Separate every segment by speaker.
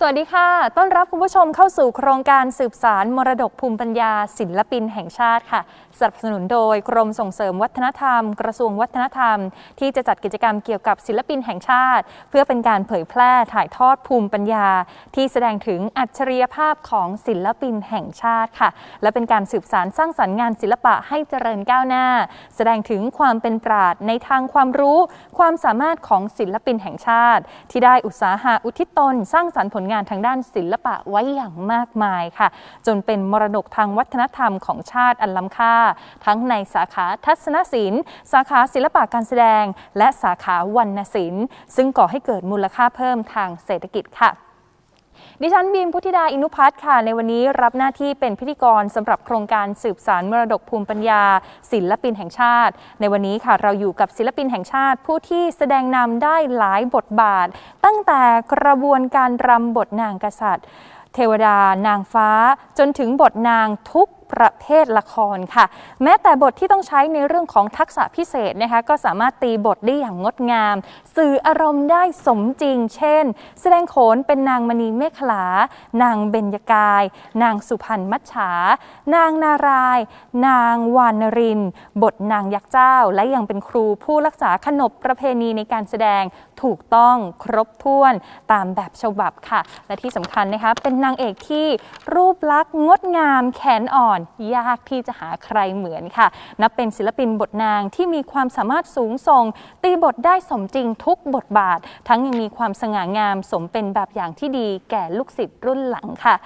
Speaker 1: สวัสดีค่ะ ต้อนรับคุณผู้ชมเข้าสู่โครงการสืบสารมรดกภูมิปัญญา ศิลปินแห่งชาติค่ะ สนับสนุนโดยกรมส่งเสริมวัฒนธรรม กระทรวงวัฒนธรรม ที่จะจัดกิจกรรมเกี่ยวกับศิลปินแห่งชาติ เพื่อเป็นการเผยแพร่ถ่ายทอดภูมิปัญญา ที่แสดงถึงอัจฉริยภาพของศิลปินแห่งชาติค่ะ และเป็นการสืบสารสร้างสรรค์งานศิลปะให้เจริญก้าวหน้า แสดงถึงความเป็นปราดในทางความรู้ ความสามารถของศิลปินแห่งชาติ ที่ได้อุตสาหะอุทิศตนสร้างสรรค์ผลงานทางด้านศิลปะไว้อย่างมากมายค่ะ จนเป็นมรดกทางวัฒนธรรมของชาติอันล้ำค่า ทั้งในสาขาทัศนศิลป์ สาขาศิลปะการแสดง และสาขาวรรณศิลป์ ซึ่งก่อให้เกิดมูลค่าเพิ่มทางเศรษฐกิจค่ะ ดิฉันบีมพุทธิดาอินุพัฒน์ค่ะ ในวันนี้รับหน้าที่เป็นพิธีกรสำหรับโครงการสืบสารมรดกภูมิปัญญา ศิลปินแห่งชาติ ในวันนี้ค่ะเราอยู่กับศิลปินแห่งชาติ ผู้ที่แสดงนำได้หลายบทบาท ตั้งแต่กระบวนการรำบทนางกษัตริย์ เทวดานางฟ้าจนถึงบทนางทุก ประเภทละครค่ะ แม้แต่บทที่ต้องใช้ในเรื่องของทักษะพิเศษนะคะก็สามารถตีบทได้อย่างงดงาม สื่ออารมณ์ได้สมจริง เช่น แสดงโขนเป็นนางมณีเมขลา นางเบญกาย นางสุพรรณมัจฉา นางนาราย นางวานริน บทนางยักษ์เจ้า และยังเป็นครูผู้รักษาขนบประเพณีในการแสดงถูกต้องครบถ้วนตามแบบฉบับค่ะ และที่สำคัญนะคะเป็นนางเอกที่รูปลักษณ์งดงามแขนอ่อนยากที่จะหาใครเหมือนค่ะ นับเป็นศิลปินบทนางที่มีความสามารถสูงส่ง ตีบทได้สมจริงทุกบทบาท ทั้งยังมีความสง่างามสมเป็นแบบอย่างที่ดีแก่ลูกศิษย์รุ่นหลังค่ะ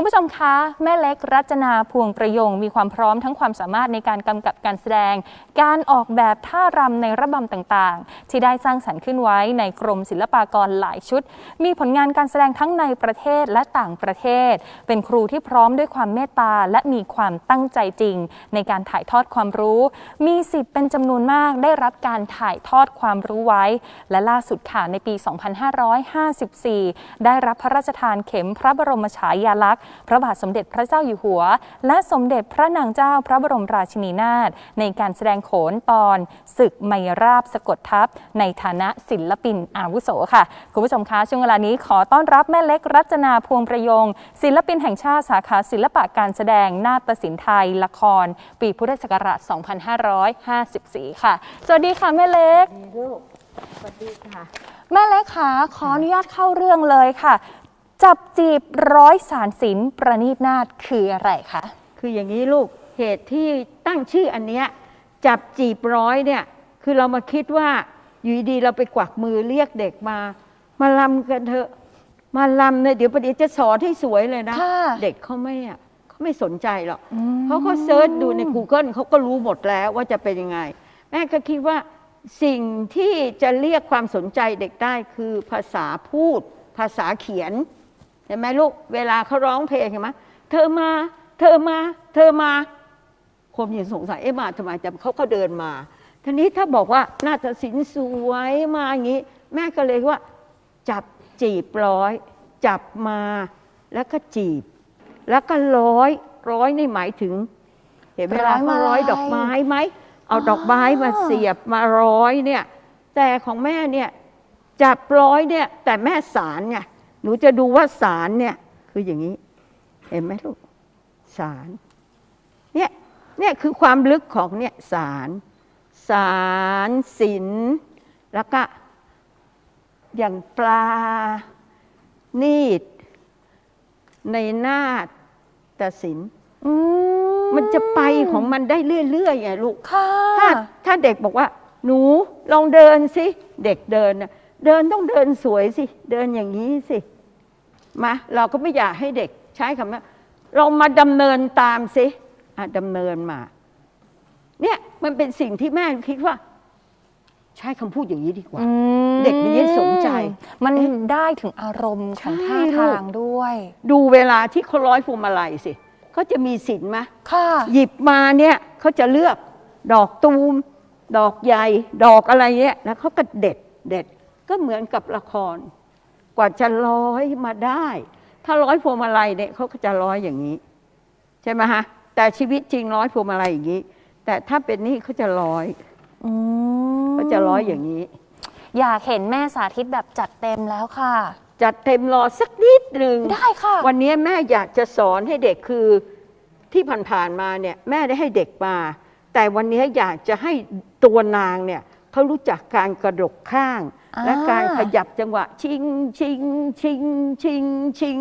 Speaker 1: คุณผู้ชมคะ แม่เล็กรัจนาพวงประยง มีความพร้อมทั้งความสามารถในการกำกับการแสดง การออกแบบท่ารำในระบำต่างๆ ที่ได้สร้างสรรค์ขึ้นไว้ในกรมศิลปากรหลายชุด มีผลงานการแสดงทั้งในประเทศและต่างประเทศ เป็นครูที่พร้อมด้วยความเมตตาและมีความตั้งใจจริง ในการถ่ายทอดความรู้ มีสิทธิ์เป็นจำนวนมากได้รับการถ่ายทอดความรู้ไว้ และล่าสุดค่ะในปี 2554 ได้รับพระราชทานเข็มพระบรมฉายาลักษณ์พระบาทสมเด็จพระเจ้าอยู่หัว และสมเด็จพระนางเจ้าพระบรมราชินีนาถในการแสดงโขนตอนศึกไมราบสะกดทัพ ในฐานะศิลปินอาวุโสค่ะ คุณผู้ชมคะช่วงเวลานี้ขอต้อนรับแม่เล็กรัตนาพวงประยง ศิลปินแห่งชาติสาขาศิลปะการแสดงนาฏศิลป์ไทย ละคร ปีพุทธศักราช 2554 ค่ะ สวัสดีค่ะแม่เล็ก
Speaker 2: ดีลูกสวัสดีค่ะ
Speaker 1: แม่เล็กคะขออนุญาตเข้าเรื่องเลยค่ะ จับจีบร้อยสารศิลป์ประณีตนาฏคืออะไรคะ
Speaker 2: คืออย่างนี้ลูกเหตุที่ตั้งชื่ออันเนี้ยจับจีบร้อยเนี่ยคือเรามาคิดว่าอยู่ดีๆเราไปกวักมือเรียกเด็กมา มาลำกันเถอะ มาลำเนี่ยเดี๋ยวประเดี๋ยวจะสอนให้สวยเลยนะ
Speaker 1: ค่ะ
Speaker 2: เด็กเขาไม่อะเขาไม่สนใจหรอก
Speaker 1: อืม
Speaker 2: เขาก็เซิร์ชดูใน Google เขาก็รู้หมดแล้วว่าจะเป็นยังไง แม่ก็คิดว่าสิ่งที่จะเรียกความสนใจเด็กได้คือภาษาพูด ภาษาเขียน เห็นไหมลูกเวลาเขาร้องเพลงเห็นไหมเธอมา เธอมา เธอมาคนยังสงสัยเอ๊ะมาทำไมแต่เขาก็เดินมาทีนี้ถ้าบอกว่านาฏศิลป์สวยมาอย่างนี้ แม่ก็เลยว่า จับจีบร้อย จับมาแล้วก็จีบ แล้วก็ร้อยร้อยนี่หมายถึง เห็นเวลาเขาร้อยดอกไม้ไหมเอาดอกไม้มาเสียบมาร้อยเนี่ย แต่ของแม่เนี่ยจับร้อยเนี่ย แต่แม่สารไง หนูจะดูว่าสารเนี่ย คืออย่างนี้ เห็นไหมลูกสารเนี่ยเนี่ยคือความลึกของเนี่ยสารสารศิลป์แล้วก็อย่างปลา นีด ในนาฏศิลป์
Speaker 1: อื
Speaker 2: มันจะไปของมันได้เรื่อยๆไงลูก
Speaker 1: ค่ะ
Speaker 2: ถ้าถ้าเด็กบอกว่า หนูลองเดินสิ เด็กเดินน่ะ เดินต้องเดินสวยสิ เดินอย่างนี้สิมาเราก็ไม่อยากให้เด็กใช้คำว่าเรามาดำเนินตามสิอะดำเนินมา เนี่ยมันเป็นสิ่งที่แม่คิดว่า ใช้คำพูดอย่างนี้ดีกว่า
Speaker 1: อืม
Speaker 2: เด็กมันยิ่งสนใจ
Speaker 1: มัน
Speaker 2: เอ๊ะ
Speaker 1: ได้ถึงอารมณ์ของ
Speaker 2: ใช่
Speaker 1: ท่า
Speaker 2: ลูก
Speaker 1: ทางด้วย
Speaker 2: ดูเวลาที่เขาร้อยพวงมาลัยสิเขาจะมีสินไหม
Speaker 1: ค่ะ
Speaker 2: หยิบมาเนี่ยเขาจะเลือกดอกตูม ดอกใหญ่ ดอกอะไรเนี่ยแล้วเขาก็เด็ดเด็ด ก็เหมือนกับละคร กว่าจะร้อยมาได้ ถ้าร้อยพวงมาลัยเนี่ยเขาก็จะร้อยอย่างนี้ ใช่ไหมฮะ แต่ชีวิตจริงร้อยพวงมาลัยอย่างนี้ แต่ถ้าเป็นนี่เขาจะร้อย
Speaker 1: อืม
Speaker 2: เขาจะร้อยอย่างนี้
Speaker 1: อยากเห็นแม่สาธิตแบบจัดเต็มแล้วค่ะ
Speaker 2: จัดเต็มรอสักนิดนึง
Speaker 1: ได้ค่ะ
Speaker 2: วันนี้แม่อยากจะสอนให้เด็กคือที่ผ่านๆมาเนี่ยแม่ได้ให้เด็กมา แต่วันนี้อยากจะให้ตัวนางเนี่ยเขารู้จักการกระดกข้าง
Speaker 1: อ่า
Speaker 2: และการขยับจังหวะ ชิงชิงชิงชิงชิง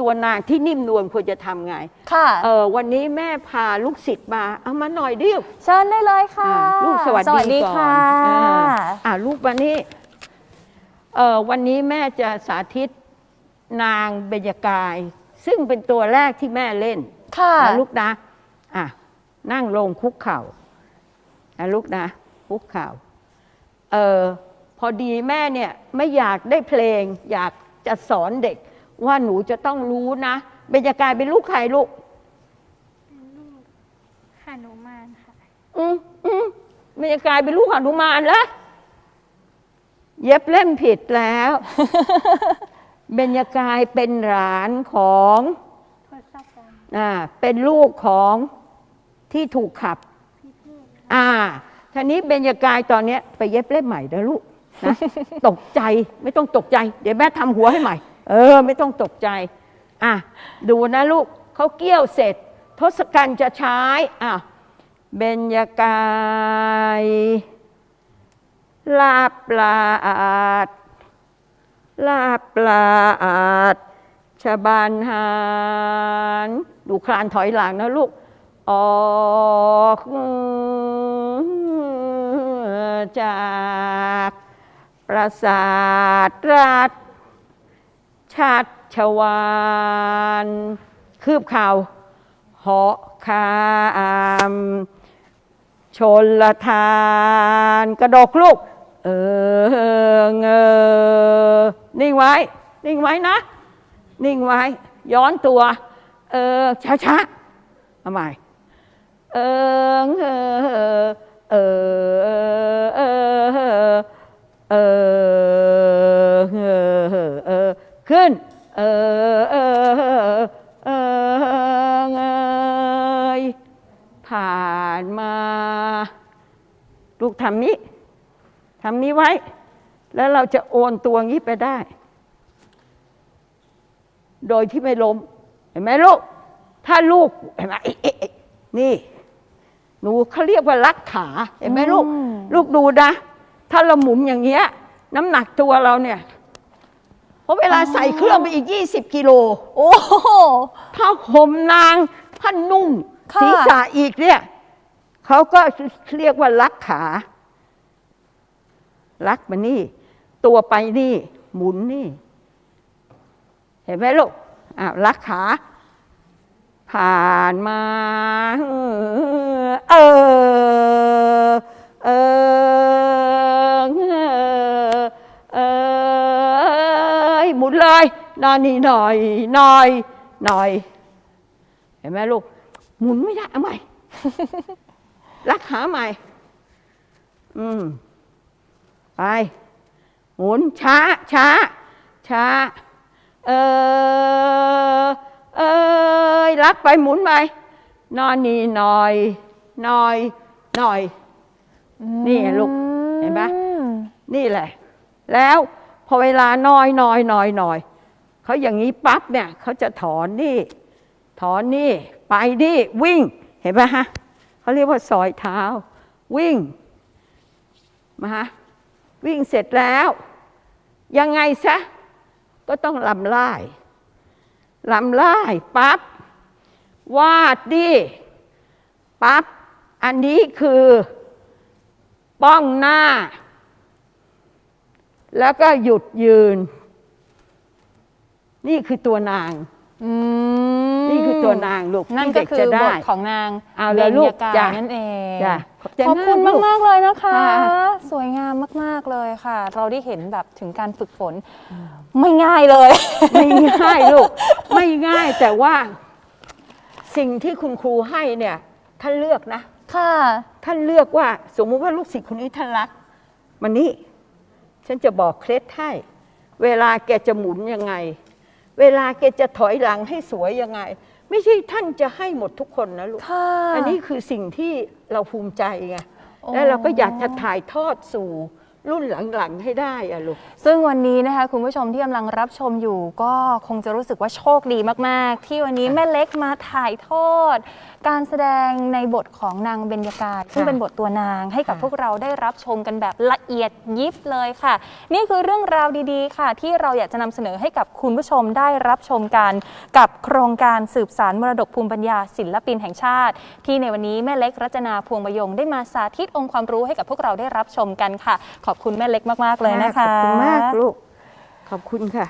Speaker 2: ตัวนางที่นิ่มนวลควรจะทำไง
Speaker 1: ค่ะ
Speaker 2: เออวันนี้แม่พาลูกศิษย์มา เอามาหน่อยเดียว
Speaker 1: เชิญได้เลยค่ะ
Speaker 2: อ่าลูกสวัส
Speaker 1: สวัส
Speaker 2: ดี
Speaker 1: ดี
Speaker 2: ก่อน
Speaker 1: ค่ะ
Speaker 2: อ่าอ่าลูกวันนี้เออวันนี้แม่จะสาธิตนางเบญจกาย ซึ่งเป็นตัวแรกที่แม่เล่น
Speaker 1: ค่ะ
Speaker 2: นะลูกนะ อะ นั่งลงคุกเข่านะลูกนะ คุกเข่า เออ พอดีแม่เนี่ยไม่อยากได้เพลง อยากจะสอนเด็ก ว่าหนูจะต้องรู้นะเบญจกายเป็นลูกใครลูก
Speaker 3: หานุมานค่ะ
Speaker 2: อืมอืมเบญจกายเป็นลูกหนุมานแล้วเย็บเล่มผิดแล้ว เบญจกายเป็นหลานของ
Speaker 3: ทศกัณฐ์
Speaker 2: อ่าเป็นลูกของที่ถูกขับ
Speaker 3: พี่เทพค่ะ
Speaker 2: อ่าทีนี้เบญจกายตอนเนี้ยไปเย็บเล่มใหม่นะลูก นะตกใจไม่ต้องตกใจ เดี๋ยวแม่ทำหัวให้ใหม่ เออ ไม่ต้องตกใจ อะ ดูนะลูกเขาเกี่ยวเสร็จ ทศกัณฐ์จะใช้อะเบญจกายลาบลาดลาบลาดชบานหานดูคลานถอยหลังนะลูก ออกจาก ปราสาทราชชัชวานคืบข่าวเหาะคามชนละทานกระดกลูก เออเงอนิ่งไว้ นิ่งไว้นะ นิ่งไว้ ย้อนตัว เออช้าช้าทำไมเออเออเออ ขึ้น เออเออเออเอยผ่านมา ลูกทำนี้ทำนี้ไว้ แล้วเราจะโอนตัวงี้ไปได้ โดยที่ไม่ล้ม เห็นไหมลูก ถ้าลูกเห็นไหมนี่ หนูเขาเรียกว่ารักขา เห็นไหมลูก ลูกดูนะ ถ้าเราหมุนอย่างเงี้ย น้ำหนักตัวเราเนี่ย ราะเวลาใส่เครื่องไปอีก 20 กิโล
Speaker 1: โอ้โห
Speaker 2: ผ้าห่มนางผ้านุ่ง
Speaker 1: ค่ะ
Speaker 2: ศีรษะอีกเนี่ยเขาก็เรียกว่ารักขารักมานี่ ตัวไปนี่ หมุนนี่ เห็นไหมลูกอ้าวรักขา ผ่านมา เออ นอนนี่หน่อยหน่อยหน่อย เห็นไหมลูก หมุนไม่ได้เอาใหม่ รักขาใหม่ อืม ไป หมุนช้าช้าช้า เออเอยรักไปหมุนไปนอนนี่หน่อยหน่อยหน่อย นี่ไงลูก เห็นปะ
Speaker 1: อืม
Speaker 2: นี่แหละ แล้วพอเวลาน้อยน้อยน้อยน้อย เขาอย่างนี้ปั๊บเนี่ยเขาจะถอนนี่ ถอนนี่ไปนี่วิ่งเห็นไหมฮะเขาเรียกว่าซอยเท้า วิ่งมาฮะวิ่งเสร็จแล้ว ยังไงซะก็ต้องลำไล่ลำไล่ปั๊บวาดดิปั๊บอันนี้คือป้องหน้า แล้วก็หยุดยืน นี่คือตัวนาง
Speaker 1: อืม
Speaker 2: นี่คือตัวนางลูก
Speaker 1: นั่น
Speaker 2: ที่
Speaker 1: ก็
Speaker 2: เด็ก
Speaker 1: คือ
Speaker 2: จะ
Speaker 1: บ
Speaker 2: ได้
Speaker 1: ทของนาง
Speaker 2: เอาเลยลูก
Speaker 1: บญจ
Speaker 2: จ้ะ
Speaker 1: นั่นเอง
Speaker 2: จ้ะขอบใจ
Speaker 1: ขอบคุณ
Speaker 2: มากลูก
Speaker 1: มากๆเลยนะคะ
Speaker 2: ค่ะ
Speaker 1: สวยงามมากๆเลยค่ะ เราได้เห็นแบบถึงการฝึกฝน ไม่ง่ายเลย
Speaker 2: ไม่ง่ายลูก ไม่ง่ายแต่ว่า สิ่งที่คุณครูให้เนี่ยท่านเลือกนะ
Speaker 1: ค่ะ
Speaker 2: ท่านเลือกว่า สมมุติว่าลูกศิษย์คนนี้ท่านรัก มันนี่ฉันจะบอกเคล็ดให้ เวลาแกจะหมุนยังไง เวลาแกจะถอยหลังให้สวยยังไง ไม่ใช่ท่านจะให้หมดทุกคนนะลูก
Speaker 1: ค่ะ
Speaker 2: อันนี้คือสิ่งที่เราภูมิใจไง
Speaker 1: โอ้
Speaker 2: และเราก็อยากจะถ่ายทอดสู่ รุ่นหลังๆให้ได้อะลูก
Speaker 1: ซึ่งวันนี้นะคะคุณผู้ชมที่กำลังรับชมอยู่ก็คงจะรู้สึกว่าโชคดีมากๆ ที่วันนี้แม่เล็กมาถ่ายทอด การแสดงในบทของนางเบญญากาศซึ่งเป็นบทตัวนางให้กับ
Speaker 2: ค่ะ
Speaker 1: พวกเราได้รับชมกันแบบละเอียดยิบเลยค่ะ นี่คือเรื่องราวดีๆ ค่ะ ที่เราอยากจะนำเสนอให้กับคุณผู้ชมได้รับชมกัน กับโครงการสืบสารมรดกภูมิปัญญาศิลปินแห่งชาติ ที่ในวันนี้แม่เล็กรัตนาพวงประยงได้มาสาธิตองค์ความรู้ให้กับพวกเราได้รับชมกันค่ะขอบคุณแม่เล็กมากๆเลยนะคะ
Speaker 2: ขอบคุณมากลูก ขอบคุณค่ะ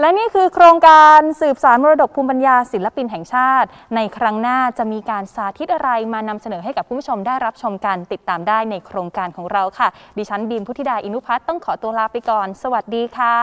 Speaker 1: และนี่คือโครงการสืบสารมรดกภูมิปัญญาศิลปินแห่งชาติ ในครั้งหน้าจะมีการสาธิตอะไรมานำเสนอให้กับคุณผู้ชมได้รับชมกันติดตามได้ในโครงการของเราค่ะ ดิฉันบีมพุทธิดาอินุพัฒน์ต้องขอตัวลาไปก่อน สวัสดีค่ะ